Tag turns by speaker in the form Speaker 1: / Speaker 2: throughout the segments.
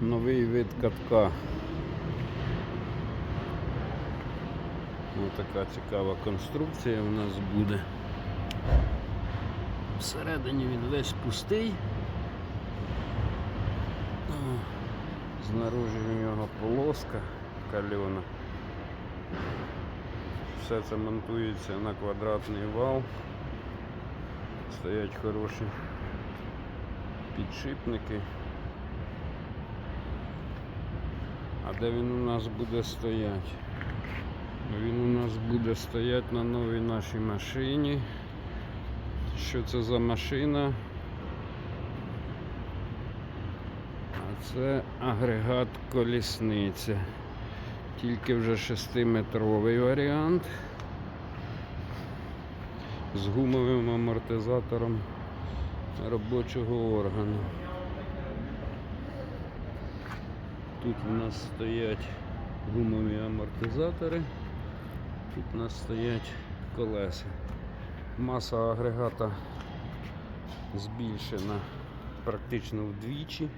Speaker 1: новий вид катка. Ось така цікава конструкція у нас буде. Всередині він весь пустий. О, Знаружи у нього полоска кальона. Все це монтується на квадратний вал. Стоять хороші підшипники. А де він у нас буде стояти? Він у нас буде стояти на новій нашій машині. Що це за машина? А це агрегат колісниця. Тільки вже 6-метровий варіант. З гумовим амортизатором робочого органу. Тут у нас стоять гумові амортизатори, тут у нас стоять колеса. Маса агрегата збільшена практично вдвічі.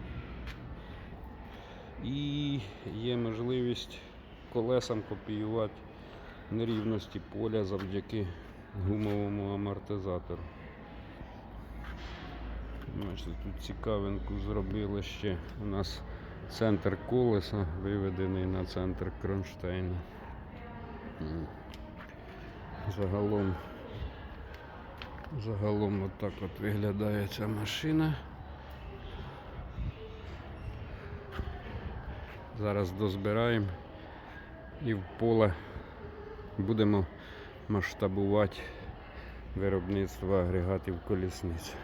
Speaker 1: І є можливість колесам копіювати нерівності поля завдяки гумовому амортизатору. Тут цікавинку зробили ще. У нас центр колеса виведений на центр кронштейна. Загалом, загалом отак от виглядає ця машина. Зараз дозбираємо і в поле будемо масштабувати виробництво агрегатів колісниць.